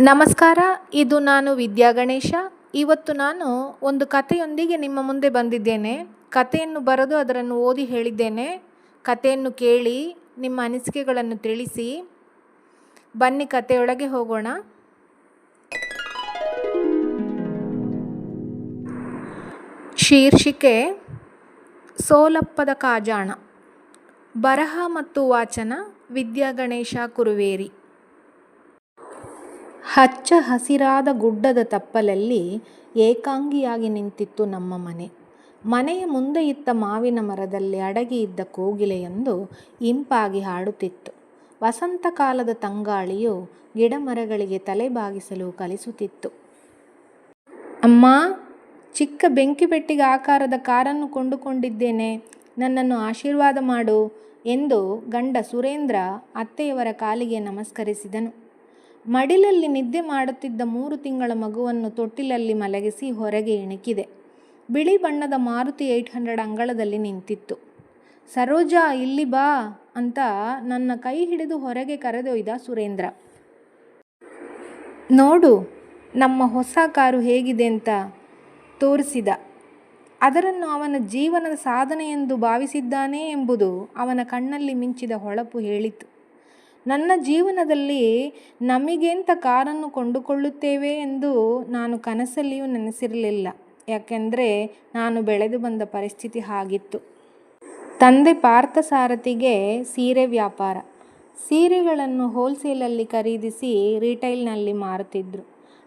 ನಮಸ್ಕಾರ, ಇದು ನಾನು ವಿದ್ಯಾ ಗಣೇಶ. ಇವತ್ತು ನಾನು ಒಂದು ಕಥೆಯೊಂದಿಗೆ ನಿಮ್ಮ ಮುಂದೆ ಬಂದಿದ್ದೇನೆ. ಕಥೆಯನ್ನು ಬರೆದು ಅದನ್ನು ಓದಿ ಹೇಳಿದ್ದೇನೆ. ಕಥೆಯನ್ನು ಕೇಳಿ ನಿಮ್ಮ ಅನಿಸಿಕೆಗಳನ್ನು ತಿಳಿಸಿ. ಬನ್ನಿ ಕಥೆಯೊಳಗೆ ಹೋಗೋಣ. ಶೀರ್ಷಿಕೆ, ಸೋಲಪ್ಪದ ಕಾಜಾಣ ಬರಹ ಮತ್ತು ವಾಚನ ವಿದ್ಯಾಗಣೇಶ ಕುರುವೇರಿ. ಹಚ್ಚ ಹಸಿರಾದ ಗುಡ್ಡದ ತಪ್ಪಲಲ್ಲಿ ಏಕಾಂಗಿಯಾಗಿ ನಿಂತಿತ್ತು ನಮ್ಮ ಮನೆ. ಮನೆಯ ಮುಂದೆ ಇದ್ದ ಮಾವಿನ ಮರದಲ್ಲಿ ಅಡಗಿ ಇದ್ದ ಕೋಗಿಲೆಯೊಂದು ಇಂಪಾಗಿ ಹಾಡುತ್ತಿತ್ತು. ವಸಂತ ಕಾಲದ ತಂಗಾಳಿಯು ಗಿಡಮರಗಳಿಗೆ ತಲೆ ಬಾಗಿಸಲು ಕಲಿಸುತ್ತಿತ್ತು. ಅಮ್ಮ, ಚಿಕ್ಕ ಬೆಂಕಿ ಪೆಟ್ಟಿಗೆ ಆಕಾರದ ಕಾರನ್ನು ಕೊಂಡುಕೊಂಡಿದ್ದೇನೆ. ನನ್ನನ್ನು ಆಶೀರ್ವಾದ ಮಾಡು ಎಂದು ಗಂಡ ಸುರೇಂದ್ರ ಅತ್ತೆಯವರ ಕಾಲಿಗೆ ನಮಸ್ಕರಿಸಿದನು. ಮಡಿಲಲ್ಲಿ ನಿದ್ದೆ ಮಾಡುತ್ತಿದ್ದ ಮೂರು ತಿಂಗಳ ಮಗುವನ್ನು ತೊಟ್ಟಿಲಲ್ಲಿ ಮಲಗಿಸಿ ಹೊರಗೆ ಇಣುಕಿದೆ. ಬಿಳಿ ಬಣ್ಣದ ಮಾರುತಿ ಏಯ್ಟ್ ಹಂಡ್ರೆಡ್ ಅಂಗಳದಲ್ಲಿ ನಿಂತಿತ್ತು. ಸರೋಜಾ, ಇಲ್ಲಿ ಬಾ ಅಂತ ನನ್ನ ಕೈ ಹಿಡಿದು ಹೊರಗೆ ಕರೆದೊಯ್ದ ಸುರೇಂದ್ರ. ನೋಡು, ನಮ್ಮ ಹೊಸ ಕಾರು ಹೇಗಿದೆ ಅಂತ ತೋರಿಸಿದ. ಅದರನ್ನು ಅವನ ಜೀವನದ ಸಾಧನೆ ಎಂದು ಭಾವಿಸಿದ್ದಾನೆ ಎಂಬುದು ಅವನ ಕಣ್ಣಲ್ಲಿ ಮಿಂಚಿದ ಹೊಳಪು ಹೇಳಿತು. ನನ್ನ ಜೀವನದಲ್ಲಿ ನಮಗೆಂತ ಕಾರನ್ನು ಕೊಂಡುಕೊಳ್ಳುತ್ತೇವೆ ಎಂದು ನಾನು ಕನಸಲ್ಲಿಯೂ ನೆನೆಸಿರಲಿಲ್ಲ. ಯಾಕೆಂದರೆ ನಾನು ಬೆಳೆದು ಬಂದ ಪರಿಸ್ಥಿತಿ ಹಾಗಿತ್ತು. ತಂದೆ ಪಾರ್ಥಸಾರಥಿಗೆ ಸೀರೆ ವ್ಯಾಪಾರ. ಸೀರೆಗಳನ್ನು ಹೋಲ್ಸೇಲಲ್ಲಿ ಖರೀದಿಸಿ ರಿಟೈಲ್ನಲ್ಲಿ ಮಾರುತ್ತಿದ್ದರು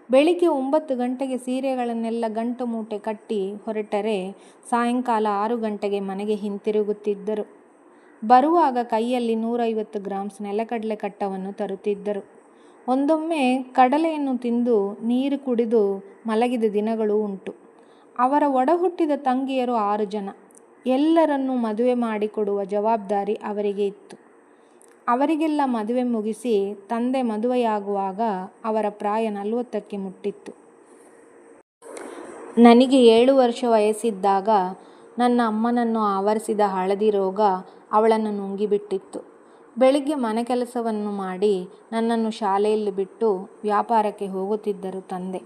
ಬೆಳಿಗ್ಗೆ ಒಂಬತ್ತು ಗಂಟೆಗೆ ಸೀರೆಗಳನ್ನೆಲ್ಲ ಗಂಟು ಮೂಟೆ ಕಟ್ಟಿ ಹೊರಟರೆ ಸಾಯಂಕಾಲ ಆರು ಗಂಟೆಗೆ ಮನೆಗೆ ಹಿಂತಿರುಗುತ್ತಿದ್ದರು. ಬರುವಾಗ ಕೈಯಲ್ಲಿ ನೂರೈವತ್ತು ಗ್ರಾಮ್ಸ್ ನೆಲಕಡಲೆ ಕಟ್ಟವನ್ನು ತರುತ್ತಿದ್ದರು. ಒಂದೊಮ್ಮೆ ಕಡಲೆಯನ್ನು ತಿಂದು ನೀರು ಕುಡಿದು ಮಲಗಿದ ದಿನಗಳು ಉಂಟು. ಅವರ ಒಡಹುಟ್ಟಿದ ತಂಗಿಯರು ಆರು ಜನ. ಎಲ್ಲರನ್ನೂ ಮದುವೆ ಮಾಡಿಕೊಡುವ ಜವಾಬ್ದಾರಿ ಅವರಿಗೆ ಇತ್ತು. ಅವರಿಗೆಲ್ಲ ಮದುವೆ ಮುಗಿಸಿ ತಂದೆ ಮದುವೆಯಾಗುವಾಗ ಅವರ ಪ್ರಾಯ ನಲವತ್ತಕ್ಕೆ ಮುಟ್ಟಿತ್ತು. ನನಗೆ ಏಳು ವರ್ಷ ವಯಸ್ಸಿದ್ದಾಗ ನನ್ನ ಅಮ್ಮನನ್ನು ಆವರಿಸಿದ ಹಳದಿ ರೋಗ ಅವಳನ್ನು ನುಂಗಿಬಿಟ್ಟಿತ್ತು. ಬೆಳಿಗ್ಗೆ ಮನೆ ಕೆಲಸವನ್ನು ಮಾಡಿ ನನ್ನನ್ನು ಶಾಲೆಯಲ್ಲಿ ಬಿಟ್ಟು ವ್ಯಾಪಾರಕ್ಕೆ ಹೋಗುತ್ತಿದ್ದರು ತಂದೆ.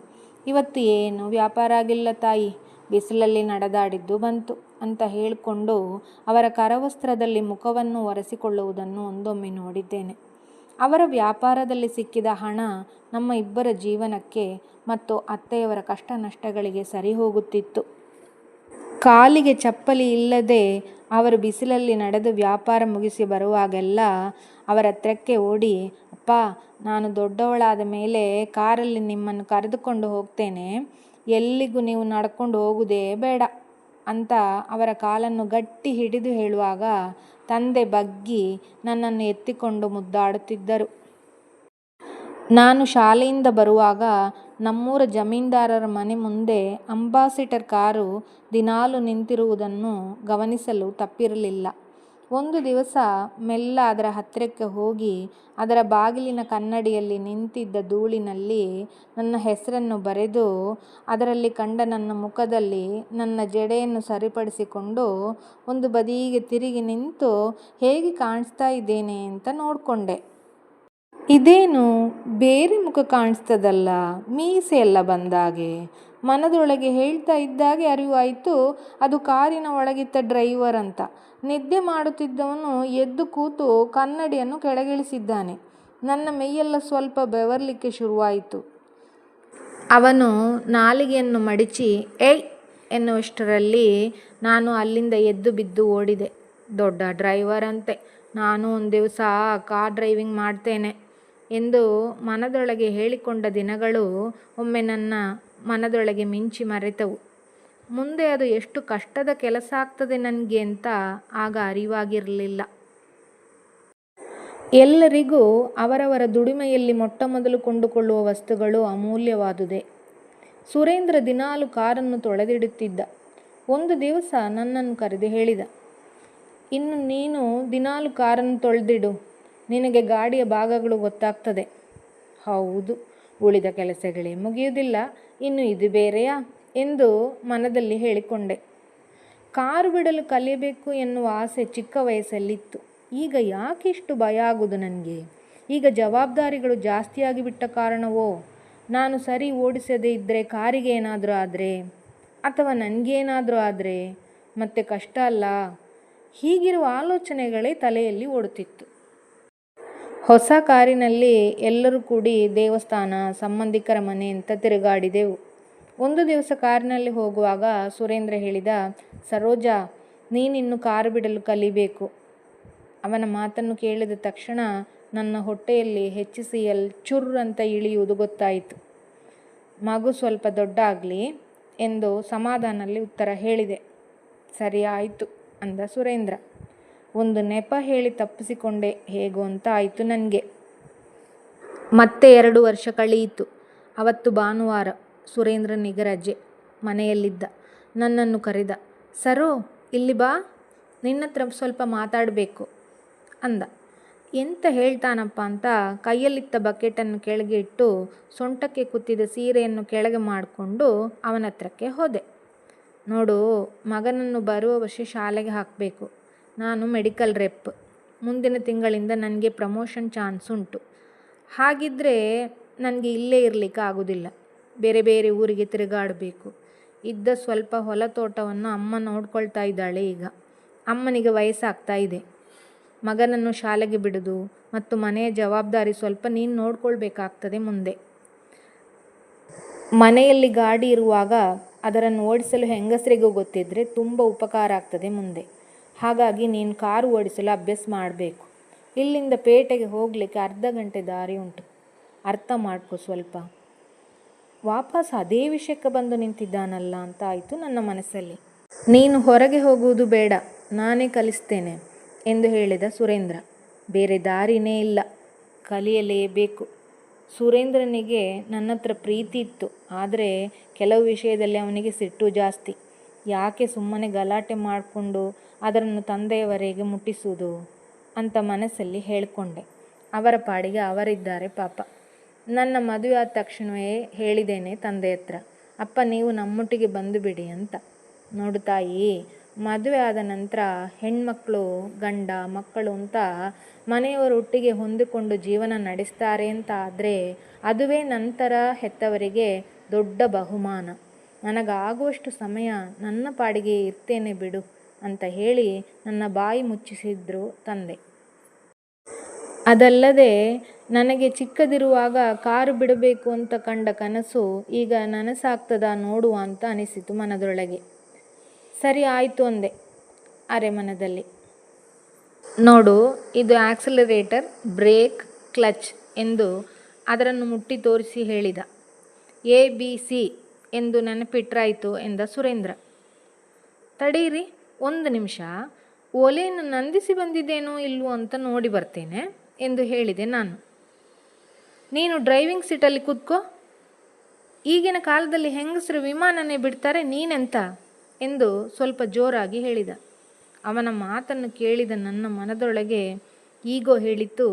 ಇವತ್ತು ಏನು? ವ್ಯಾಪಾರ ಆಗಿಲ್ಲ ತಾಯಿ. ಬಿಸಿಲಲ್ಲಿ ನಡೆದಾಡಿದ್ದು ಬಂತು ಅಂತ ಹೇಳಿಕೊಂಡು ಅವರ ಕರವಸ್ತ್ರದಲ್ಲಿ ಮುಖವನ್ನು ಒರೆಸಿಕೊಳ್ಳುವುದನ್ನು ಒಂದೊಮ್ಮೆ ನೋಡಿದ್ದೇನೆ. ಅವರ ವ್ಯಾಪಾರದಲ್ಲಿ ಸಿಕ್ಕಿದ ಹಣ ನಮ್ಮ ಇಬ್ಬರ ಜೀವನಕ್ಕೆ ಮತ್ತು ಅತ್ತೆಯವರ ಕಷ್ಟ ನಷ್ಟಗಳಿಗೆ ಸರಿ ಹೋಗುತ್ತಿತ್ತು ಕಾಲಿಗೆ ಚಪ್ಪಲಿ ಇಲ್ಲದೆ ಅವರು ಬಿಸಿಲಲ್ಲಿ ನಡೆದು ವ್ಯಾಪಾರ ಮುಗಿಸಿ ಬರುವಾಗೆಲ್ಲ ಅವರ ಹತ್ರಕ್ಕೆ ಓಡಿ, ಅಪ್ಪ, ನಾನು ದೊಡ್ಡವಳಾದ ಮೇಲೆ ಕಾರಲ್ಲಿ ನಿಮ್ಮನ್ನು ಕರೆದುಕೊಂಡು ಹೋಗ್ತೇನೆ. ಎಲ್ಲಿಗೂ ನೀವು ನಡ್ಕೊಂಡು ಹೋಗುವುದೇ ಬೇಡ ಅಂತ ಅವರ ಕಾಲನ್ನು ಗಟ್ಟಿ ಹಿಡಿದು ಹೇಳುವಾಗ ತಂದೆ ಬಗ್ಗಿ ನನ್ನನ್ನು ಎತ್ತಿಕೊಂಡು ಮುದ್ದಾಡುತ್ತಿದ್ದರು. ನಾನು ಶಾಲೆಯಿಂದ ಬರುವಾಗ ನಮ್ಮೂರ ಜಮೀನ್ದಾರರ ಮನೆ ಮುಂದೆ ಅಂಬಾಸಿಟರ್ ಕಾರು ದಿನಾಲು ನಿಂತಿರುವುದನ್ನು ಗಮನಿಸಲು ತಪ್ಪಿರಲಿಲ್ಲ. ಒಂದು ದಿವಸ ಮೆಲ್ಲ ಅದರ ಹತ್ತಿರಕ್ಕೆ ಹೋಗಿ ಅದರ ಬಾಗಿಲಿನ ಕನ್ನಡಿಯಲ್ಲಿ ನಿಂತಿದ್ದ ಧೂಳಿನಲ್ಲಿ ನನ್ನ ಹೆಸರನ್ನು ಬರೆದು ಅದರಲ್ಲಿ ಕಂಡ ನನ್ನ ಮುಖದಲ್ಲಿ ನನ್ನ ಜಡೆಯನ್ನು ಸರಿಪಡಿಸಿಕೊಂಡು ಒಂದು ಬದಿಗೆ ತಿರುಗಿ ನಿಂತು, ಹೇಗೆ ಕಾಣಿಸ್ತಾ ಇದ್ದೇನೆ? ಅಂತ ನೋಡಿಕೊಂಡೆ. ಇದೇನು ಬೇರೆ ಮುಖ ಕಾಣಿಸ್ತದಲ್ಲ ಮೀಸೆ ಎಲ್ಲ ಬಂದಾಗೆ. ಮನದೊಳಗೆ ಹೇಳ್ತಾ ಇದ್ದಾಗೆ ಅರಿವಾಯಿತು, ಅದು ಕಾರಿನ ಒಳಗಿದ್ದ ಡ್ರೈವರ್ ಅಂತ. ನಿದ್ದೆ ಮಾಡುತ್ತಿದ್ದವನು ಎದ್ದು ಕೂತು ಕನ್ನಡಿಯನ್ನು ಕೆಳಗಿಳಿಸಿದ್ದಾನೆ. ನನ್ನ ಮೈಯೆಲ್ಲ ಸ್ವಲ್ಪ ಬೆವರ್ಲಿಕ್ಕೆ ಶುರುವಾಯಿತು. ಅವನು ನಾಲಿಗೆಯನ್ನು ಮಡಿಚಿ, ಏಯ್! ಎನ್ನುವಷ್ಟರಲ್ಲಿ ನಾನು ಅಲ್ಲಿಂದ ಎದ್ದು ಬಿದ್ದು ಓಡಿದೆ. ದೊಡ್ಡ ಡ್ರೈವರ್ ಅಂತೆ. ನಾನು ಒಂದು ದಿವಸ ಕಾರ್ ಡ್ರೈವಿಂಗ್ ಮಾಡ್ತೇನೆ. ಎಂದು ಮನದೊಳಗೆ ಹೇಳಿಕೊಂಡ ದಿನಗಳು ಒಮ್ಮೆ ನನ್ನ ಮನದೊಳಗೆ ಮಿಂಚಿ ಮರೆತವು. ಮುಂದೆ ಅದು ಎಷ್ಟು ಕಷ್ಟದ ಕೆಲಸ ಆಗ್ತದೆ ನನಗೆ ಅಂತ ಆಗ ಅರಿವಾಗಿರಲಿಲ್ಲ. ಎಲ್ಲರಿಗೂ ಅವರವರ ದುಡಿಮೆಯಲ್ಲಿ ಮೊಟ್ಟ ಮೊದಲು ಕೊಂಡುಕೊಳ್ಳುವ ವಸ್ತುಗಳು ಅಮೂಲ್ಯವಾದುದೆ. ಸುರೇಂದ್ರ ದಿನಾಲು ಕಾರನ್ನು ತೊಳೆದಿಡುತ್ತಿದ್ದ. ಒಂದು ದಿವಸ ನನ್ನನ್ನು ಕರೆದು ಹೇಳಿದ, ಇನ್ನು ನೀನು ದಿನಾಲು ಕಾರನ್ನು ತೊಳೆದಿಡು. ನಿನಗೆ ಗಾಡಿಯ ಭಾಗಗಳು ಗೊತ್ತಾಗ್ತದೆ. ಹೌದು, ಉಳಿದ ಕೆಲಸಗಳೇ ಮುಗಿಯುವುದಿಲ್ಲ, ಇನ್ನು ಇದು ಬೇರೆಯಾ ಎಂದು ಮನದಲ್ಲಿ ಹೇಳಿಕೊಂಡೆ. ಕಾರು ಬಿಡಲು ಕಲಿಯಬೇಕು ಎನ್ನುವ ಆಸೆ ಚಿಕ್ಕ ವಯಸ್ಸಲ್ಲಿತ್ತು. ಈಗ ಯಾಕಿಷ್ಟು ಭಯ ಆಗುವುದು ನನಗೆ? ಈಗ ಜವಾಬ್ದಾರಿಗಳು ಜಾಸ್ತಿಯಾಗಿ ಬಿಟ್ಟ ಕಾರಣವೋ? ನಾನು ಸರಿ ಓಡಿಸದೇ ಇದ್ದರೆ ಕಾರಿಗೆ ಏನಾದರೂ ಆದರೆ? ಅಥವಾ ನನಗೇನಾದರೂ ಆದರೆ? ಮತ್ತೆ ಕಷ್ಟ ಅಲ್ಲ. ಹೀಗಿರುವ ಆಲೋಚನೆಗಳೇ ತಲೆಯಲ್ಲಿ ಓಡುತ್ತಿತ್ತು. ಹೊಸ ಕಾರಿನಲ್ಲಿ ಎಲ್ಲರೂ ಕೂಡಿ ದೇವಸ್ಥಾನ, ಸಂಬಂಧಿಕರ ಮನೆ ಅಂತ ತಿರುಗಾಡಿದೆವು. ಒಂದು ದಿವಸ ಕಾರಿನಲ್ಲಿ ಹೋಗುವಾಗ ಸುರೇಂದ್ರ ಹೇಳಿದ, ಸರೋಜಾ, ನೀನಿನ್ನು ಕಾರು ಬಿಡಲು ಕಲಿಬೇಕು. ಅವನ ಮಾತನ್ನು ಕೇಳಿದ ತಕ್ಷಣ ನನ್ನ ಹೊಟ್ಟೆಯಲ್ಲಿ ಹೆಚ್ಚಿಸಿ ಎಲ್ ಚುರ್ ಅಂತ ಇಳಿಯುವುದು ಗೊತ್ತಾಯಿತು. ಮಗು ಸ್ವಲ್ಪ ದೊಡ್ಡ ಆಗಲಿ ಎಂದು ಸಮಾಧಾನಲ್ಲಿ ಉತ್ತರ ಹೇಳಿದೆ. ಸರಿ, ಆಯಿತು ಅಂದ ಸುರೇಂದ್ರ. ಒಂದು ನೆಪ ಹೇಳಿ ತಪ್ಪಿಸಿಕೊಂಡೆ ಹೇಗೋ ಅಂತ ಆಯಿತು ನನಗೆ. ಮತ್ತೆ ಎರಡು ವರ್ಷ ಕಳೆಯಿತು ಅವತ್ತು ಭಾನುವಾರ ಸುರೇಂದ್ರನಿಗೆ ರಜೆ ಮನೆಯಲ್ಲಿದ್ದ. ನನ್ನನ್ನು ಕರೆದ, ಸರೋ, ಇಲ್ಲಿ ಬಾ. ನಿನ್ನ ಹತ್ರ ಸ್ವಲ್ಪ ಮಾತಾಡಬೇಕು ಅಂದ. ಎಂತ ಹೇಳ್ತಾನಪ್ಪ ಅಂತ ಕೈಯಲ್ಲಿತ್ತ ಬಕೆಟನ್ನು ಕೆಳಗೆ ಇಟ್ಟು ಸೊಂಟಕ್ಕೆ ಕುತ್ತಿದ ಸೀರೆಯನ್ನು ಕೆಳಗೆ ಮಾಡಿಕೊಂಡು ಅವನ ಹತ್ರಕ್ಕೆ ಹೋದೆ. ನೋಡು, ಮಗನನ್ನು ಬರುವ ವರ್ಷ ಶಾಲೆಗೆ ಹಾಕಬೇಕು. ನಾನು ಮೆಡಿಕಲ್ ರೆಪ್ ಮುಂದಿನ ತಿಂಗಳಿಂದ ನನಗೆ ಪ್ರಮೋಷನ್ ಚಾನ್ಸ್ ಉಂಟು. ಹಾಗಿದ್ದರೆ ನನಗೆ ಇಲ್ಲೇ ಇರಲಿಕ್ಕೆ ಆಗೋದಿಲ್ಲ. ಬೇರೆ ಬೇರೆ ಊರಿಗೆ ತಿರುಗಾಡಬೇಕು. ಇದ್ದ ಸ್ವಲ್ಪ ಹೊಲ ತೋಟವನ್ನು ಅಮ್ಮ ನೋಡ್ಕೊಳ್ತಾ ಇದ್ದಾಳೆ ಈಗ. ಅಮ್ಮನಿಗೆ ವಯಸ್ಸಾಗ್ತಾ ಇದೆ. ಮಗನನ್ನು ಶಾಲೆಗೆ ಬಿಡೋದು ಮತ್ತು ಮನೆಯ ಜವಾಬ್ದಾರಿ ಸ್ವಲ್ಪ ನೀನು ನೋಡ್ಕೊಳ್ಬೇಕಾಗ್ತದೆ ಮುಂದೆ. ಮನೆಯಲ್ಲಿ ಗಾಡಿ ಇರುವಾಗ ಅದರನ್ನು ಓಡಿಸಲು ಹೆಂಗಸರಿಗೂ ಗೊತ್ತಿದ್ದರೆ ತುಂಬ ಉಪಕಾರ ಆಗ್ತದೆ ಮುಂದೆ. ಹಾಗಾಗಿ ನೀನು ಕಾರು ಓಡಿಸಲು ಅಭ್ಯಾಸ ಮಾಡಬೇಕು. ಇಲ್ಲಿಂದ ಪೇಟೆಗೆ ಹೋಗಲಿಕ್ಕೆ ಅರ್ಧ ಗಂಟೆ ದಾರಿ ಉಂಟು. ಅರ್ಥ ಮಾಡ್ಕೊ ಸ್ವಲ್ಪ. ವಾಪಸ್ ಅದೇ ವಿಷಯಕ್ಕೆ ಬಂದು ನಿಂತಿದ್ದಾನಲ್ಲ ಅಂತ ಆಯಿತು ನನ್ನ ಮನಸ್ಸಲ್ಲಿ. ನೀನು ಹೊರಗೆ ಹೋಗುವುದು ಬೇಡ, ನಾನೇ ಕಲಿಸ್ತೇನೆ ಎಂದು ಹೇಳಿದ ಸುರೇಂದ್ರ. ಬೇರೆ ದಾರಿನೇ ಇಲ್ಲ, ಕಲಿಯಲೇಬೇಕು. ಸುರೇಂದ್ರನಿಗೆ ನನ್ನ ಹತ್ರ ಪ್ರೀತಿ ಇತ್ತು, ಆದರೆ ಕೆಲವು ವಿಷಯದಲ್ಲಿ ಅವನಿಗೆ ಸಿಟ್ಟು ಜಾಸ್ತಿ. ಯಾಕೆ ಸುಮ್ಮನೆ ಗಲಾಟೆ ಮಾಡಿಕೊಂಡು ಅದನ್ನು ತಂದೆಯವರೆಗೆ ಮುಟ್ಟಿಸುವುದು ಅಂತ ಮನಸ್ಸಲ್ಲಿ ಹೇಳಿಕೊಂಡೆ. ಅವರ ಪಾಡಿಗೆ ಅವರಿದ್ದಾರೆ ಪಾಪ. ನನ್ನ ಮದುವೆ ಆದ ತಕ್ಷಣವೇ ಹೇಳಿದ್ದೇನೆ ತಂದೆ ಹತ್ರ, ಅಪ್ಪ, ನೀವು ನಮ್ಮೊಟ್ಟಿಗೆ ಬಂದು ಬಿಡಿ ಅಂತ. ನೋಡು ತಾಯಿ, ಮದುವೆ ಆದ ನಂತರ ಹೆಣ್ಮಕ್ಳು, ಗಂಡ, ಮಕ್ಕಳು ಅಂತ ಮನೆಯವರು ಒಟ್ಟಿಗೆ ಹೊಂದಿಕೊಂಡು ಜೀವನ ನಡೆಸ್ತಾರೆ ಅಂತ ಆದರೆ, ಅದುವೇ ನಂತರ ಹೆತ್ತವರಿಗೆ ದೊಡ್ಡ ಬಹುಮಾನ. ನನಗಾಗುವಷ್ಟು ಸಮಯ ನನ್ನ ಪಾಡಿಗೆ ಇರ್ತೇನೆ ಬಿಡು ಅಂತ ಹೇಳಿ ನನ್ನ ಬಾಯಿ ಮುಚ್ಚಿಸಿದ್ರು ತಂದೆ. ಅದಲ್ಲದೆ ನನಗೆ ಚಿಕ್ಕದಿರುವಾಗ ಕಾರು ಬಿಡಬೇಕು ಅಂತ ಕಂಡ ಕನಸು ಈಗ ನನಸಾಗ್ತದ ನೋಡುವ ಅಂತ ಅನಿಸಿತು ಮನದೊಳಗೆ. ಸರಿ ಆಯಿತು ಅಂದೆ ಅರೆ ಮನದಲ್ಲಿ ನೋಡು, ಇದು ಆಕ್ಸಲರೇಟರ್ ಬ್ರೇಕ್ ಕ್ಲಚ್ ಎಂದು ಅದರನ್ನು ಮುಟ್ಟಿ ತೋರಿಸಿ ಹೇಳಿದ. ಎ ಬಿ ಸಿ ಎಂದು ನೆನಪಿಟ್ರಾಯಿತು ಎಂದ ಸುರೇಂದ್ರ. ತಡೀರಿ, ಒಂದು ನಿಮಿಷ. ಒಲೆಯನ್ನು ನಂದಿಸಿ ಬಂದಿದ್ದೇನೋ ಇಲ್ವೋ ಅಂತ ನೋಡಿ ಬರ್ತೇನೆ ಎಂದು ಹೇಳಿದೆ ನಾನು. ನೀನು ಡ್ರೈವಿಂಗ್ ಸೀಟಲ್ಲಿ ಕೂತ್ಕೋ. ಈಗಿನ ಕಾಲದಲ್ಲಿ ಹೆಂಗಸರು ವಿಮಾನನೇ ಬಿಡ್ತಾರೆ ನೀನೆಂತ ಎಂದು ಸ್ವಲ್ಪ ಜೋರಾಗಿ ಹೇಳಿದ. ಅವನ ಮಾತನ್ನು ಕೇಳಿದ ನನ್ನ ಮನದೊಳಗೆ ಈಗೋ ಹೇಳಿತ್ತು,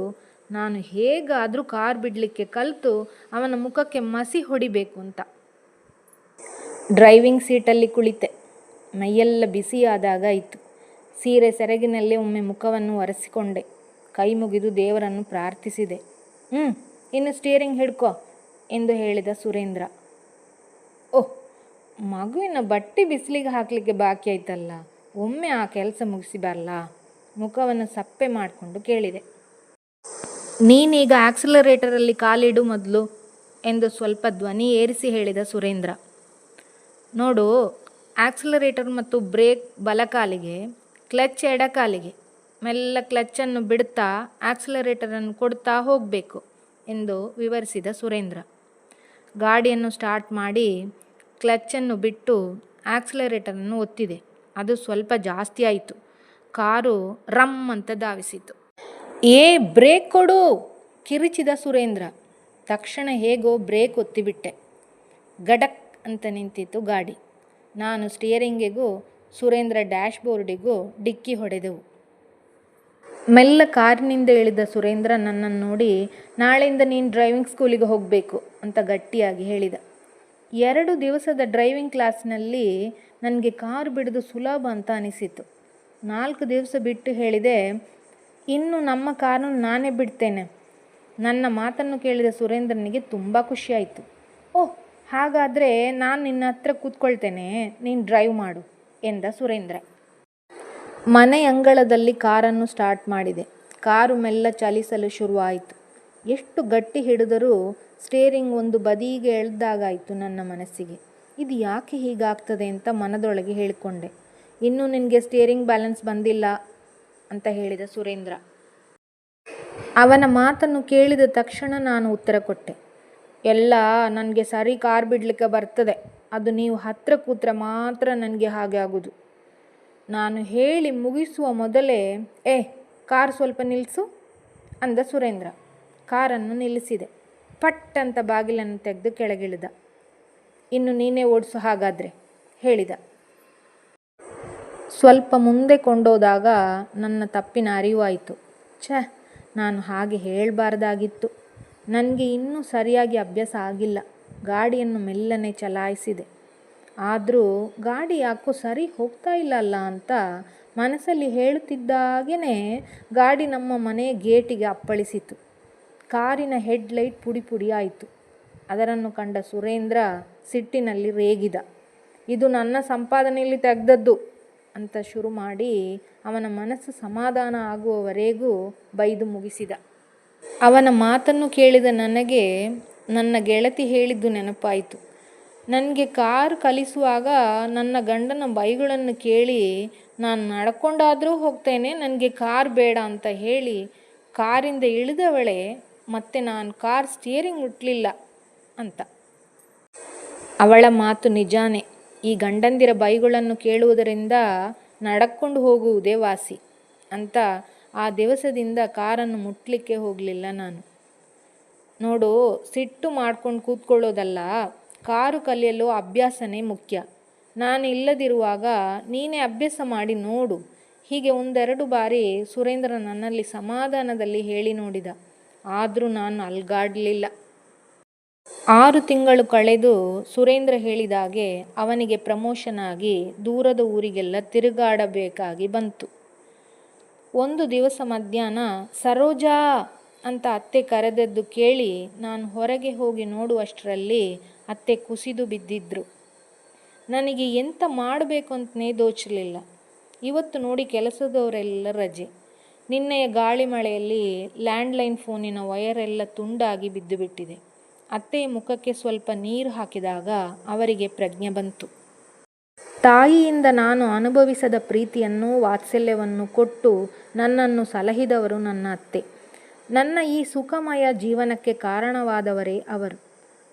ನಾನು ಹೇಗಾದರೂ ಕಾರ್ ಬಿಡಲಿಕ್ಕೆ ಕಲಿತು ಅವನ ಮುಖಕ್ಕೆ ಮಸಿ ಹೊಡಿಬೇಕು ಅಂತ. ಡ್ರೈವಿಂಗ್ ಸೀಟಲ್ಲಿ ಕುಳಿತೆ. ಮೈಯೆಲ್ಲ ಬಿಸಿಯಾದಾಗ ಇತ್ತು ಸೀರೆ ಸೆರಗಿನಲ್ಲೇ ಒಮ್ಮೆ ಮುಖವನ್ನು ಒರೆಸಿಕೊಂಡೆ. ಕೈ ಮುಗಿದು ದೇವರನ್ನು ಪ್ರಾರ್ಥಿಸಿದೆ. ಹ್ಞೂ ಇನ್ನು ಸ್ಟೀರಿಂಗ್ ಹಿಡ್ಕೋ ಎಂದು ಹೇಳಿದ ಸುರೇಂದ್ರ. ಓಹ್, ಮಗುವಿನ ಬಟ್ಟೆ ಬಿಸಿಲಿಗೆ ಹಾಕಲಿಕ್ಕೆ ಬಾಕಿ ಆಯ್ತಲ್ಲ. ಒಮ್ಮೆ ಆ ಕೆಲಸ ಮುಗಿಸಿ ಬರಲ್ಲ ಮುಖವನ್ನು ಸಪ್ಪೆ ಮಾಡಿಕೊಂಡು ಕೇಳಿದೆ. ನೀನೀಗ ಆಕ್ಸಿಲರೇಟರಲ್ಲಿ ಕಾಲಿಡು ಮೊದಲು ಎಂದು ಸ್ವಲ್ಪ ಧ್ವನಿ ಏರಿಸಿ ಹೇಳಿದ ಸುರೇಂದ್ರ. ನೋಡು ಆಕ್ಸಲರೇಟರ್ ಮತ್ತು ಬ್ರೇಕ್ ಬಲಕಾಲಿಗೆ ಕ್ಲಚ್ ಎಡಕಾಲಿಗೆ. ಮೆಲ್ಲ ಕ್ಲಚ್ಚನ್ನು ಬಿಡ್ತಾ ಆಕ್ಸಿಲರೇಟರನ್ನು ಕೊಡ್ತಾ ಹೋಗಬೇಕು ಎಂದು ವಿವರಿಸಿದ ಸುರೇಂದ್ರ. ಗಾಡಿಯನ್ನು ಸ್ಟಾರ್ಟ್ ಮಾಡಿ ಕ್ಲಚ್ಚನ್ನು ಬಿಟ್ಟು ಆಕ್ಸಿಲರೇಟರನ್ನು ಒತ್ತಿದೆ. ಅದು ಸ್ವಲ್ಪ ಜಾಸ್ತಿ ಆಯಿತು. ಕಾರು ರಮ್ ಅಂತ ಧಾವಿಸಿತು. ಏ ಬ್ರೇಕ್ ಕೊಡು! ಕಿರಿಚಿದ ಸುರೇಂದ್ರ. ತಕ್ಷಣ ಹೇಗೋ ಬ್ರೇಕ್ ಒತ್ತಿಬಿಟ್ಟೆ. ಗಡಕ್ ಅಂತ ನಿಂತಿತ್ತು ಗಾಡಿ. ನಾನು ಸ್ಟಿಯರಿಂಗಿಗೂ ಸುರೇಂದ್ರ ಡ್ಯಾಶ್ ಬೋರ್ಡಿಗೂ ಡಿಕ್ಕಿ ಹೊಡೆದೆವು. ಮೆಲ್ಲ ಕಾರಿನಿಂದ ಇಳಿದ ಸುರೇಂದ್ರ ನನ್ನನ್ನು ನೋಡಿ, ನಾಳೆಯಿಂದ ನೀನು ಡ್ರೈವಿಂಗ್ ಸ್ಕೂಲಿಗೆ ಹೋಗಬೇಕು ಅಂತ ಗಟ್ಟಿಯಾಗಿ ಹೇಳಿದ. ಎರಡು ದಿವಸದ ಡ್ರೈವಿಂಗ್ ಕ್ಲಾಸ್ನಲ್ಲಿ ನನಗೆ ಕಾರ್ ಬಿಡೋದು ಸುಲಭ ಅಂತ ಅನಿಸಿತು ನಾಲ್ಕು ದಿವಸ ಬಿಟ್ಟು ಹೇಳಿದೆ, ಇನ್ನು ನಮ್ಮ ಕಾರನ್ನು ನಾನೇ ಬಿಡ್ತೇನೆ ನನ್ನ ಮಾತನ್ನು ಕೇಳಿದ ಸುರೇಂದ್ರನಿಗೆ ತುಂಬ ಖುಷಿಯಾಯಿತು ಹಾಗಾದರೆ ನಾನು ನಿನ್ನ ಹತ್ರ ಕೂತ್ಕೊಳ್ತೇನೆ, ನೀನು ಡ್ರೈವ್ ಮಾಡು, ಎಂದ ಸುರೇಂದ್ರ. ಮನೆ ಅಂಗಳದಲ್ಲಿ ಕಾರನ್ನು ಸ್ಟಾರ್ಟ್ ಮಾಡಿದೆ. ಕಾರು ಮೆಲ್ಲ ಚಲಿಸಲು ಶುರುವಾಯಿತು. ಎಷ್ಟು ಗಟ್ಟಿ ಹಿಡಿದರೂ ಸ್ಟೇರಿಂಗ್ ಒಂದು ಬದಿಗೆ ಎಳ್ದಾಗಾಯಿತು ನನ್ನ ಮನಸ್ಸಿಗೆ. ಇದು ಯಾಕೆ ಹೀಗಾಗ್ತದೆ ಅಂತ ಮನದೊಳಗೆ ಹೇಳಿಕೊಂಡೆ. ಇನ್ನೂ ನಿನಗೆ ಸ್ಟೇರಿಂಗ್ ಬ್ಯಾಲೆನ್ಸ್ ಬಂದಿಲ್ಲ, ಅಂತ ಹೇಳಿದ ಸುರೇಂದ್ರ. ಅವನ ಮಾತನ್ನು ಕೇಳಿದ ತಕ್ಷಣ ನಾನು ಉತ್ತರ ಕೊಟ್ಟೆ. ಎಲ್ಲ ನನಗೆ ಸರಿ ಕಾರ್ ಬಿಡಲಿಕ್ಕೆ ಬರ್ತದೆ. ಅದು ನೀವು ಹತ್ತಿರ ಕೂತ್ರೆ ಮಾತ್ರ ನನಗೆ ಹಾಗೆ ಆಗೋದು. ನಾನು ಹೇಳಿ ಮುಗಿಸುವ ಮೊದಲೇ, ಏ, ಕಾರ್ ಸ್ವಲ್ಪ ನಿಲ್ಲಿಸು ಅಂದ ಸುರೇಂದ್ರ. ಕಾರನ್ನು ನಿಲ್ಲಿಸಿದೆ. ಪಟ್ ಅಂತ ಬಾಗಿಲನ್ನು ತೆಗೆದು ಕೆಳಗಿಳಿದ. ಇನ್ನು ನೀನೇ ಓಡಿಸು ಹಾಗಾದರೆ, ಹೇಳಿದ. ಸ್ವಲ್ಪ ಮುಂದೆ ಕೊಂಡೋದಾಗ ನನ್ನ ತಪ್ಪಿನ ಅರಿವಾಯಿತು. ಛೇ, ನಾನು ಹಾಗೆ ಹೇಳಬಾರ್ದಾಗಿತ್ತು. ನನಗೆ ಇನ್ನೂ ಸರಿಯಾಗಿ ಅಭ್ಯಾಸ ಆಗಿಲ್ಲ. ಗಾಡಿಯನ್ನು ಮೆಲ್ಲನೆ ಚಲಾಯಿಸಿದೆ. ಆದರೂ ಗಾಡಿ ಯಾಕೋ ಸರಿ ಹೋಗ್ತಾ ಇಲ್ಲ ಅಲ್ಲ ಅಂತ ಮನಸ್ಸಲ್ಲಿ ಹೇಳುತ್ತಿದ್ದಾಗೇ ಗಾಡಿ ನಮ್ಮ ಮನೆ ಗೇಟಿಗೆ ಅಪ್ಪಳಿಸಿತು. ಕಾರಿನ ಹೆಡ್ಲೈಟ್ ಪುಡಿ ಪುಡಿ ಆಯಿತು. ಅದರನ್ನು ಕಂಡ ಸುರೇಂದ್ರ ಸಿಟ್ಟಿನಲ್ಲಿ ರೇಗಿದ. ಇದು ನನ್ನ ಸಂಪಾದನೆಯಲ್ಲಿ ತೆಗೆದದ್ದು ಅಂತ ಶುರು ಮಾಡಿ ಅವನ ಮನಸ್ಸು ಸಮಾಧಾನ ಆಗುವವರೆಗೂ ಬೈದು ಮುಗಿಸಿದ. ಅವನ ಮಾತನ್ನು ಕೇಳಿದ ನನಗೆ ನನ್ನ ಗೆಳತಿ ಹೇಳಿದ್ದು ನೆನಪಾಯಿತು. ನನಗೆ ಕಾರ್ ಕಲಿಸುವಾಗ ನನ್ನ ಗಂಡನ ಬೈಗಳನ್ನು ಕೇಳಿ ನಾನು ನಡ್ಕೊಂಡಾದರೂ ಹೋಗ್ತೇನೆ, ನನಗೆ ಕಾರ್ ಬೇಡ ಅಂತ ಹೇಳಿ ಕಾರಿಂದ ಇಳಿದವಳೆ, ಮತ್ತೆ ನಾನು ಕಾರ್ ಸ್ಟಿಯರಿಂಗ್ ಮುಟ್ಲಿಲ್ಲ ಅಂತ. ಅವಳ ಮಾತು ನಿಜಾನೇ. ಈ ಗಂಡಂದಿರ ಬೈಗಳನ್ನು ಕೇಳುವುದರಿಂದ ನಡ್ಕೊಂಡು ಹೋಗುವುದೇ ವಾಸಿ ಅಂತ ಆ ದಿವಸದಿಂದ ಕಾರನ್ನು ಮುಟ್ಲಿಕ್ಕೆ ಹೋಗಲಿಲ್ಲ ನಾನು. ನೋಡು, ಸಿಟ್ಟು ಮಾಡ್ಕೊಂಡು ಕೂತ್ಕೊಳ್ಳೋದಲ್ಲ, ಕಾರು ಕಲಿಯಲು ಅಭ್ಯಾಸನೇ ಮುಖ್ಯ. ನಾನು ಇಲ್ಲದಿರುವಾಗ ನೀನೇ ಅಭ್ಯಾಸ ಮಾಡಿ ನೋಡು. ಹೀಗೆ ಒಂದೆರಡು ಬಾರಿ ಸುರೇಂದ್ರ ನನ್ನಲ್ಲಿ ಸಮಾಧಾನದಲ್ಲಿ ಹೇಳಿ ನೋಡಿದ. ಆದರೂ ನಾನು ಅಲ್ಗಾಡಲಿಲ್ಲ. ಆರು ತಿಂಗಳು ಕಳೆದು ಸುರೇಂದ್ರ ಹೇಳಿದಾಗೆ ಅವನಿಗೆ ಪ್ರಮೋಷನ್ ಆಗಿ ದೂರದ ಊರಿಗೆಲ್ಲ ತಿರುಗಾಡಬೇಕಾಗಿ ಬಂತು. ಒಂದು ದಿವಸ ಮಧ್ಯಾಹ್ನ ಸರೋಜಾ ಅಂತ ಅತ್ತೆ ಕರೆದದ್ದು ಕೇಳಿ ನಾನು ಹೊರಗೆ ಹೋಗಿ ನೋಡುವಷ್ಟರಲ್ಲಿ ಅತ್ತೆ ಕುಸಿದು ಬಿದ್ದಿದ್ರು. ನನಗೆ ಎಂತ ಮಾಡಬೇಕು ಅಂತನೇ ದೋಚಲಿಲ್ಲ. ಇವತ್ತು ನೋಡಿ ಕೆಲಸದವರೆಲ್ಲ ರಜೆ. ನಿನ್ನೆಯ ಗಾಳಿ ಮಳೆಯಲ್ಲಿ ಲ್ಯಾಂಡ್ಲೈನ್ ಫೋನಿನ ವಯರೆಲ್ಲ ತುಂಡಾಗಿ ಬಿದ್ದುಬಿಟ್ಟಿದೆ. ಅತ್ತೆಯ ಮುಖಕ್ಕೆ ಸ್ವಲ್ಪ ನೀರು ಹಾಕಿದಾಗ ಅವರಿಗೆ ಪ್ರಜ್ಞೆ ಬಂತು. ತಾಯಿಯಿಂದ ನಾನು ಅನುಭವಿಸದ ಪ್ರೀತಿಯನ್ನು, ವಾತ್ಸಲ್ಯವನ್ನು ಕೊಟ್ಟು ನನ್ನನ್ನು ಸಲಹಿದವರು ನನ್ನ ಅತ್ತೆ. ನನ್ನ ಈ ಸುಖಮಯ ಜೀವನಕ್ಕೆ ಕಾರಣವಾದವರೇ ಅವರು.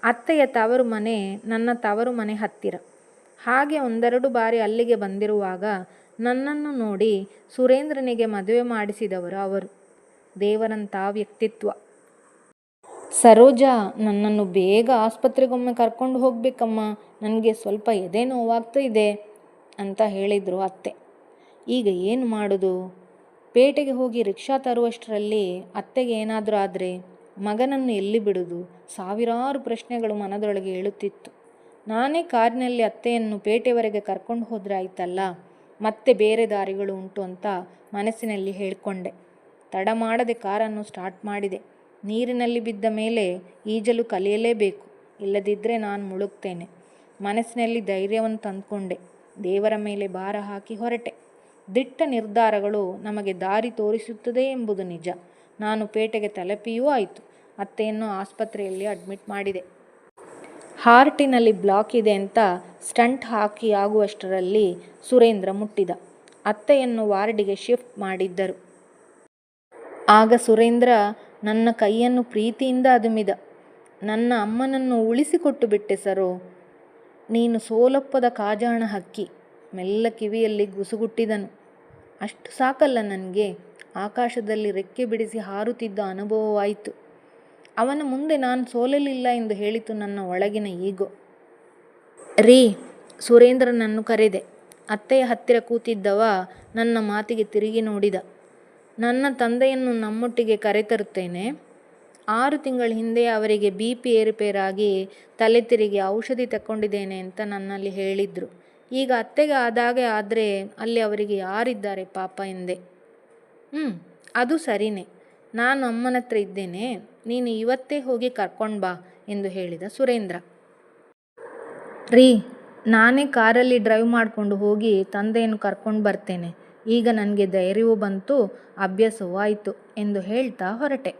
ಅತ್ತೆಯ ತವರು ಮನೆ ನನ್ನ ತವರು ಮನೆ ಹತ್ತಿರ. ಹಾಗೆ ಒಂದೆರಡು ಬಾರಿ ಅಲ್ಲಿಗೆ ಬಂದಿರುವಾಗ ನನ್ನನ್ನು ನೋಡಿ ಸುರೇಂದ್ರನಿಗೆ ಮದುವೆ ಮಾಡಿಸಿದವರು ಅವರು. ದೇವರಂಥ ವ್ಯಕ್ತಿತ್ವ. ಸರೋಜಾ, ನನ್ನನ್ನು ಬೇಗ ಆಸ್ಪತ್ರೆಗೊಮ್ಮೆ ಕರ್ಕೊಂಡು ಹೋಗಬೇಕಮ್ಮ. ನನಗೆ ಸ್ವಲ್ಪ ಎದೆ ನೋವಾಗ್ತಾ ಇದೆ ಅಂತ ಹೇಳಿದರು ಅತ್ತೆ. ಈಗ ಏನು ಮಾಡೋದು? ಪೇಟೆಗೆ ಹೋಗಿ ರಿಕ್ಷಾ ತರುವಷ್ಟರಲ್ಲಿ ಅತ್ತೆಗೆ ಏನಾದರೂ ಆದರೆ ಮಗನನ್ನು ಎಲ್ಲಿ ಬಿಡುದು? ಸಾವಿರಾರು ಪ್ರಶ್ನೆಗಳು ಮನದೊಳಗೆ ಹೇಳುತ್ತಿತ್ತು ನಾನೇ ಕಾರಿನಲ್ಲಿ ಅತ್ತೆಯನ್ನು ಪೇಟೆವರೆಗೆ ಕರ್ಕೊಂಡು ಹೋದರೆ ಆಯ್ತಲ್ಲ? ಮತ್ತೆ ಬೇರೆ ದಾರಿಗಳು ಉಂಟು ಅಂತ ಮನಸ್ಸಿನಲ್ಲಿ ಹೇಳಿಕೊಂಡೆ. ತಡ ಮಾಡದೆ ಕಾರನ್ನು ಸ್ಟಾರ್ಟ್ ಮಾಡಿದೆ. ನೀರಿನಲ್ಲಿ ಬಿದ್ದ ಮೇಲೆ ಈಜಲು ಕಲಿಯಲೇಬೇಕು. ಇಲ್ಲದಿದ್ದರೆ ನಾನು ಮುಳುಗ್ತೇನೆ. ಮನಸ್ಸಿನಲ್ಲಿ ಧೈರ್ಯವನ್ನು ತಂದುಕೊಂಡೆ. ದೇವರ ಮೇಲೆ ಭಾರ ಹಾಕಿ ಹೊರಟೆ. ದಿಟ್ಟ ನಿರ್ಧಾರಗಳು ನಮಗೆ ದಾರಿ ತೋರಿಸುತ್ತದೆ ಎಂಬುದು ನಿಜ. ನಾನು ಪೇಟೆಗೆ ತಲುಪಿಯೂ ಆಯಿತು. ಅತ್ತೆಯನ್ನು ಆಸ್ಪತ್ರೆಯಲ್ಲಿ ಅಡ್ಮಿಟ್ ಮಾಡಿದೆ. ಹಾರ್ಟಿನಲ್ಲಿ ಬ್ಲಾಕ್ ಇದೆ ಅಂತ ಸ್ಟಂಟ್ ಹಾಕಿ ಆಗುವಷ್ಟರಲ್ಲಿ ಸುರೇಂದ್ರ ಮುಟ್ಟಿದ. ಅತ್ತೆಯನ್ನು ವಾರ್ಡಿಗೆ ಶಿಫ್ಟ್ ಮಾಡಿದ್ದರು. ಆಗ ಸುರೇಂದ್ರ ನನ್ನ ಕೈಯನ್ನು ಪ್ರೀತಿಯಿಂದ ಅದುಮಿದ. ನನ್ನ ಅಮ್ಮನನ್ನು ಉಳಿಸಿಕೊಟ್ಟು ಬಿಟ್ಟೆ ಸರೋ. ನೀನು ಸೋಲಪ್ಪದ ಕಾಜಾಣ ಹಕ್ಕಿ. ಮೆಲ್ಲ ಕಿವಿಯಲ್ಲಿ ಗುಸುಗುಟ್ಟಿದನು. ಅಷ್ಟು ಸಾಕಲ್ಲ ನನಗೆ. ಆಕಾಶದಲ್ಲಿ ರೆಕ್ಕೆ ಬಿಡಿಸಿ ಹಾರುತ್ತಿದ್ದ ಅನುಭವವಾಯಿತು. ಅವನ ಮುಂದೆ ನಾನು ಸೋಲಲಿಲ್ಲ ಎಂದು ಹೇಳಿತು ನನ್ನ ಒಳಗಿನ ಈಗೋ. ರೀ, ಸುರೇಂದ್ರನನ್ನು ಕರೆದೆ. ಅತ್ತೆಯ ಹತ್ತಿರ ಕೂತಿದ್ದವ ನನ್ನ ಮಾತಿಗೆ ತಿರುಗಿ ನೋಡಿದ. ನನ್ನ ತಂದೆಯನ್ನು ನಮ್ಮೊಟ್ಟಿಗೆ ಕರೆತರುತ್ತೇನೆ. ಆರು ತಿಂಗಳ ಹಿಂದೆ ಅವರಿಗೆ ಬಿ ಪಿ ಏರುಪೇರಾಗಿ ತಲೆ ತಿರುಗಿ ಔಷಧಿ ತಕ್ಕೊಂಡಿದ್ದೇನೆ ಅಂತ ನನ್ನಲ್ಲಿ ಹೇಳಿದರು. ಈಗ ಅತ್ತೆಗೆ ಆದಾಗೆ ಆದರೆ ಅಲ್ಲಿ ಅವರಿಗೆ ಯಾರಿದ್ದಾರೆ ಪಾಪ ಎಂದೆ. ಹ್ಞೂ ಅದು ಸರಿನೇ. ನಾನು ಅಮ್ಮನ ಹತ್ರ ಇದ್ದೇನೆ. ನೀನು ಇವತ್ತೇ ಹೋಗಿ ಕರ್ಕೊಂಡು ಬಾ ಎಂದು ಹೇಳಿದ ಸುರೇಂದ್ರ. ರೀ, ನಾನೇ ಕಾರಲ್ಲಿ ಡ್ರೈವ್ ಮಾಡಿಕೊಂಡು ಹೋಗಿ ತಂದೆಯನ್ನು ಕರ್ಕೊಂಡು ಬರ್ತೇನೆ. ಈಗ ನನಗೆ ಧೈರ್ಯವೂ ಬಂತು, ಅಭ್ಯಾಸವೂ ಆಯಿತು ಎಂದು ಹೇಳ್ತಾ ಹೊರಟೆ.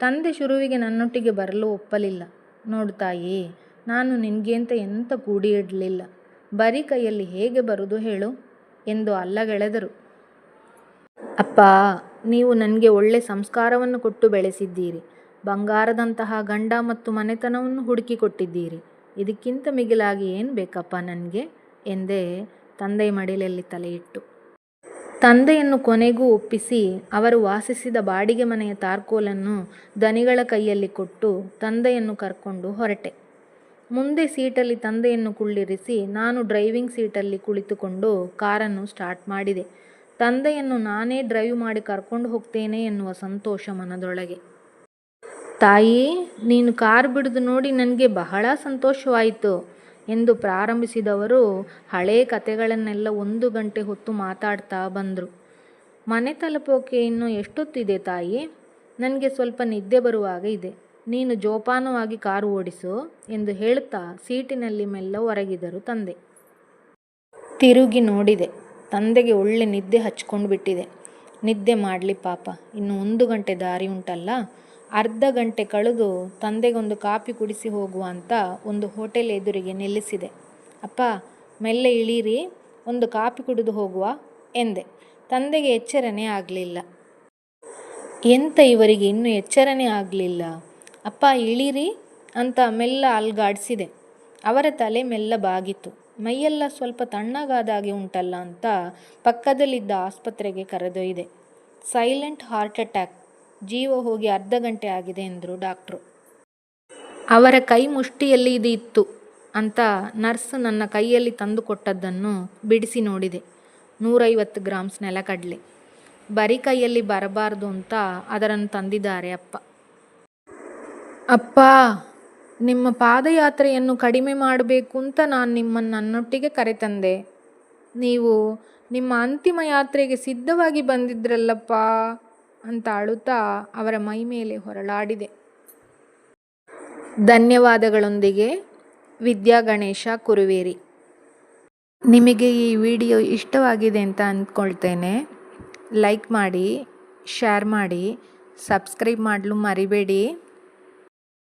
ತಂದೆ ಶುರುವಿಗೆ ನನ್ನೊಟ್ಟಿಗೆ ಬರಲು ಒಪ್ಪಲಿಲ್ಲ. ನೋಡು ತಾಯಿ, ನಾನು ನಿನಗೆ ಅಂತ ಎಂತ ಕೂಡಿ ಇಡಲಿಲ್ಲ ಬರೀ ಕೈಯಲ್ಲಿ ಹೇಗೆ ಬರುವುದು ಹೇಳು ಎಂದು ಅಲ್ಲಗೆಳೆದರು. ಅಪ್ಪ, ನೀವು ನನಗೆ ಒಳ್ಳೆ ಸಂಸ್ಕಾರವನ್ನು ಕೊಟ್ಟು ಬೆಳೆಸಿದ್ದೀರಿ. ಬಂಗಾರದಂತಹ ಗಂಡ ಮತ್ತು ಮನೆತನವನ್ನು ಹುಡುಕಿ ಕೊಟ್ಟಿದ್ದೀರಿ. ಇದಕ್ಕಿಂತ ಮಿಗಿಲಾಗಿ ಏನು ಬೇಕಪ್ಪ ನನಗೆ? ಎಂದೇ ತಂದೆಯ ಮಡಿಲಲ್ಲಿ ತಲೆಯಿಟ್ಟು. ತಂದೆಯನ್ನು ಕೊನೆಗೂ ಒಪ್ಪಿಸಿ ಅವರು ವಾಸಿಸಿದ ಬಾಡಿಗೆ ಮನೆಯ ತಾರ್ಕೋಲನ್ನು ದನಿಗಳ ಕೈಯಲ್ಲಿ ಕೊಟ್ಟು ತಂದೆಯನ್ನು ಕರ್ಕೊಂಡು ಹೊರಟೆ. ಮುಂದೆ ಸೀಟಲ್ಲಿ ತಂದೆಯನ್ನು ಕುಳ್ಳಿರಿಸಿ ನಾನು ಡ್ರೈವಿಂಗ್ ಸೀಟಲ್ಲಿ ಕುಳಿತುಕೊಂಡು ಕಾರನ್ನು ಸ್ಟಾರ್ಟ್ ಮಾಡಿದೆ. ತಂದೆಯನ್ನು ನಾನೇ ಡ್ರೈವ್ ಮಾಡಿ ಕರ್ಕೊಂಡು ಹೋಗ್ತೇನೆ ಎನ್ನುವ ಸಂತೋಷ ಮನದೊಳಗೆ. ತಾಯಿ, ನೀನು ಕಾರ್ ಬಿಡಿದು ನೋಡಿ ನನಗೆ ಬಹಳ ಸಂತೋಷವಾಯಿತು. ಎಂದು ಪ್ರಾರಂಭಿಸಿದವರು ಹಳೆಯ ಕತೆಗಳನ್ನೆಲ್ಲ ಒಂದು ಗಂಟೆ ಹೊತ್ತು ಮಾತಾಡ್ತಾ ಬಂದರು. ಮನೆ ತಲುಪೋಕೆ ಇನ್ನು ಎಷ್ಟೊತ್ತಿದೆ ತಾಯಿ? ನನಗೆ ಸ್ವಲ್ಪ ನಿದ್ದೆ ಬರುವಾಗ ಇದೆ. ನೀನು ಜೋಪಾನವಾಗಿ ಕಾರು ಓಡಿಸು ಎಂದು ಹೇಳುತ್ತಾ ಸೀಟಿನಲ್ಲಿ ಮೆಲ್ಲ ಹೊರಗಿದರು ತಂದೆ. ತಿರುಗಿ ನೋಡಿದೆ. ತಂದೆಗೆ ಒಳ್ಳೆ ನಿದ್ದೆ ಹಚ್ಕೊಂಡು ಬಿಟ್ಟಿದೆ ನಿದ್ದೆ ಮಾಡಲಿ ಪಾಪ. ಇನ್ನು ಒಂದು ಗಂಟೆ ದಾರಿ ಉಂಟಲ್ಲ? ಅರ್ಧ ಗಂಟೆ ಕಳೆದು ತಂದೆಗೊಂದು ಕಾಪಿ ಕುಡಿಸಿ ಹೋಗುವ ಅಂತ ಒಂದು ಹೋಟೆಲ್ ಎದುರಿಗೆ ನಿಲ್ಲಿಸಿದೆ. ಅಪ್ಪ, ಮೆಲ್ಲ ಇಳೀರಿ, ಒಂದು ಕಾಪಿ ಕುಡಿದು ಹೋಗುವ ಎಂದೆ. ತಂದೆಗೆ ಎಚ್ಚರನೆ ಆಗಲಿಲ್ಲ. ಎಂತ ಇವರಿಗೆ ಇನ್ನೂ ಎಚ್ಚರನೆ ಆಗಲಿಲ್ಲ. ಅಪ್ಪ, ಇಳೀರಿ ಅಂತ ಮೆಲ್ಲ ಅಲ್ಗಾಡಿಸಿದೆ. ಅವರ ತಲೆ ಮೆಲ್ಲ ಬಾಗಿತು ಮೈಯೆಲ್ಲ ಸ್ವಲ್ಪ ತಣ್ಣಗಾದಾಗೆ ಉಂಟಲ್ಲ ಅಂತ ಪಕ್ಕದಲ್ಲಿದ್ದ ಆಸ್ಪತ್ರೆಗೆ ಕರೆದೊಯ್ದೆ. Silent heart attack. ಜೀವ ಹೋಗಿ ಅರ್ಧ ಗಂಟೆ ಆಗಿದೆ ಎಂದರು ಡಾಕ್ಟ್ರು. ಅವರ ಕೈ ಮುಷ್ಟಿಯಲ್ಲಿ ಇದು ಇತ್ತು ಅಂತ ನರ್ಸ್ ನನ್ನ ಕೈಯಲ್ಲಿ ತಂದು ಕೊಟ್ಟದ್ದನ್ನು ಬಿಡಿಸಿ ನೋಡಿದೆ. ನೂರೈವತ್ತು ಗ್ರಾಮ್ಸ್ ನೆಲಕಡಲೆ ಬರೀ ಕೈಯಲ್ಲಿ ಬರಬಾರ್ದು ಅಂತ ಅದರನ್ನು ತಂದಿದ್ದಾರೆ ಅಪ್ಪ. ಅಪ್ಪ, ನಿಮ್ಮ ಪಾದಯಾತ್ರೆಯನ್ನು ಕಡಿಮೆ ಮಾಡಬೇಕು ಅಂತ ನಾನು ನಿಮ್ಮನ್ನು ನನ್ನೊಟ್ಟಿಗೆ ಕರೆತಂದೆ. ನೀವು ನಿಮ್ಮ ಅಂತಿಮ ಯಾತ್ರೆಗೆ ಸಿದ್ಧವಾಗಿ ಬಂದಿದ್ರಲ್ಲಪ್ಪ. ಅಂತ ಅಳುತ್ತಾ ಅವರ ಮೈ ಮೇಲೆ ಹೊರಳಾಡಿದೆ. ಧನ್ಯವಾದಗಳೊಂದಿಗೆ ವಿದ್ಯಾ ಗಣೇಶ ಕುರುವೇರಿ. ನಿಮಗೆ ಈ ವಿಡಿಯೋ ಇಷ್ಟವಾಗಿದೆ ಅಂತ ಅಂದ್ಕೊಳ್ತೇನೆ. ಲೈಕ್ ಮಾಡಿ, ಶೇರ್ ಮಾಡಿ, ಸಬ್ಸ್ಕ್ರೈಬ್ ಮಾಡಲು ಮರಿಬೇಡಿ.